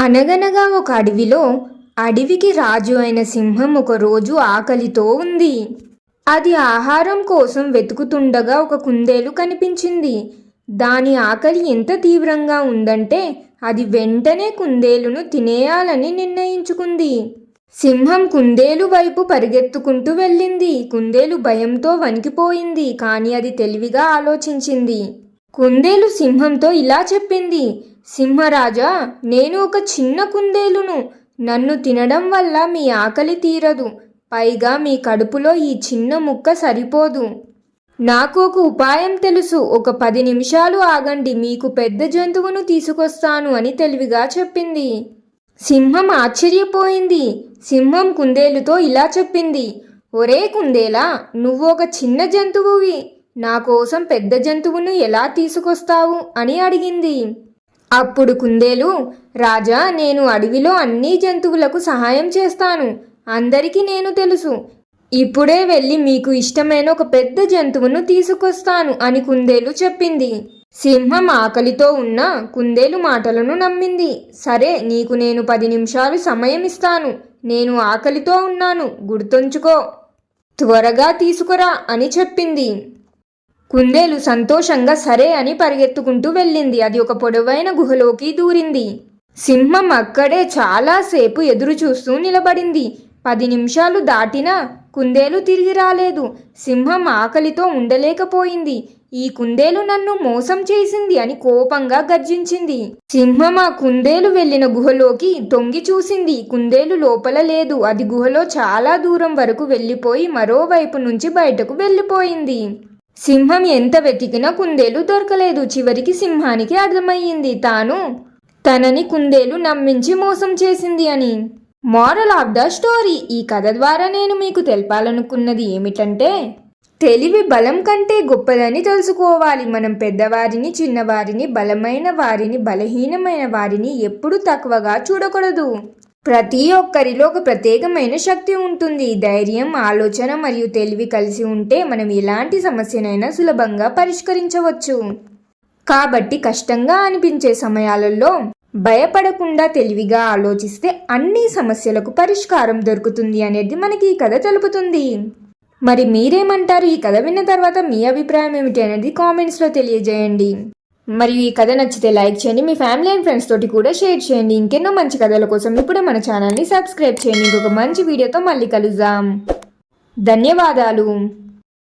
అనగనగా ఒక అడవిలో అడవికి రాజు అయిన సింహం ఒకరోజు ఆకలితో ఉంది. అది ఆహారం కోసం వెతుకుతుండగా ఒక కుందేలు కనిపించింది. దాని ఆకలి ఎంత తీవ్రంగా ఉందంటే అది వెంటనే కుందేలును తినేయాలని నిర్ణయించుకుంది. సింహం కుందేలు వైపు పరిగెత్తుకుంటూ వెళ్ళింది. కుందేలు భయంతో వణికిపోయింది కానీ అది తెలివిగా ఆలోచించింది. కుందేలు సింహంతో ఇలా చెప్పింది సింహరాజా నేను ఒక చిన్న కుందేలును. నన్ను తినడం వల్ల మీ ఆకలి తీరదు. పైగా మీ కడుపులో ఈ చిన్న ముక్క సరిపోదు. నాకు ఒక ఉపాయం తెలుసు. ఒక పది నిమిషాలు ఆగండి. మీకు పెద్ద జంతువును తీసుకొస్తాను అని తెలివిగా చెప్పింది. సింహం ఆశ్చర్యపోయింది. సింహం కుందేలుతో ఇలా చెప్పింది. ఒరే కుందేలా నువ్వు ఒక చిన్న జంతువువి. నా కోసం పెద్ద జంతువును ఎలా తీసుకొస్తావు? అని అడిగింది. అప్పుడు కుందేలు రాజా నేను అడవిలో అన్ని జంతువులకు సహాయం చేస్తాను. అందరికీ నేను తెలుసు. ఇప్పుడే వెళ్ళి మీకు ఇష్టమైన ఒక పెద్ద జంతువును తీసుకొస్తాను అని కుందేలు చెప్పింది. సింహం ఆకలితో ఉన్న కుందేలు మాటలను నమ్మింది. సరే నీకు నేను పది నిమిషాలు సమయం ఇస్తాను. నేను ఆకలితో ఉన్నాను. గుర్తుంచుకో. త్వరగా తీసుకురా అని చెప్పింది. కుందేలు సంతోషంగా సరే అని పరిగెత్తుకుంటూ వెళ్ళింది. అది ఒక పొడవైన గుహలోకి దూరింది. సింహం అక్కడే చాలాసేపు ఎదురు చూస్తూ నిలబడింది. పది నిమిషాలు దాటినా కుందేలు తిరిగి రాలేదు. సింహం ఆకలితో ఉండలేకపోయింది. ఈ కుందేలు నన్ను మోసం చేసింది అని కోపంగా గర్జించింది. సింహం ఆ కుందేలు వెళ్ళిన గుహలోకి తొంగి చూసింది. కుందేలు లోపల లేదు. అది గుహలో చాలా దూరం వరకు వెళ్ళిపోయి మరోవైపు నుంచి బయటకు వెళ్ళిపోయింది. సింహం ఎంత వెతికినా కుందేలు దొరకలేదు. చివరికి సింహానికి అర్థమయ్యింది. తాను తనని కుందేలు నమ్మించి మోసం చేసింది అని. Moral of the story. ఈ కథ ద్వారా నేను మీకు తెలపాలనుకున్నది ఏమిటంటే తెలివి బలం కంటే గొప్పదని తెలుసుకోవాలి. మనం పెద్దవారిని చిన్నవారిని బలమైన వారిని బలహీనమైన వారిని ఎప్పుడూ తక్కువగా చూడకూడదు. ప్రతి ఒక్కరిలో ఒక ప్రత్యేకమైన శక్తి ఉంటుంది. ధైర్యం ఆలోచన మరియు తెలివి కలిసి ఉంటే మనం ఎలాంటి సమస్యనైనా సులభంగా పరిష్కరించవచ్చు. కాబట్టి కష్టంగా అనిపించే సమయాలలో భయపడకుండా తెలివిగా ఆలోచిస్తే అన్ని సమస్యలకు పరిష్కారం దొరుకుతుంది అనేది మనకి ఈ కథ తెలుపుతుంది. మరి మీరేమంటారు? ఈ కథ విన్న తర్వాత మీ అభిప్రాయం ఏమిటి అనేది కామెంట్స్లో తెలియజేయండి. మరియు ఈ కథ నచ్చితే లైక్ చేయండి మీ ఫ్యామిలీ అండ్ ఫ్రెండ్స్ తోటి కూడా షేర్ చేయండి. ఇంకెన్నో మంచి కథల కోసం ఇప్పుడే మన ఛానల్ని సబ్స్క్రైబ్ చేయండి. ఇంకొక మంచి వీడియోతో మళ్ళీ కలుద్దాం. ధన్యవాదాలు.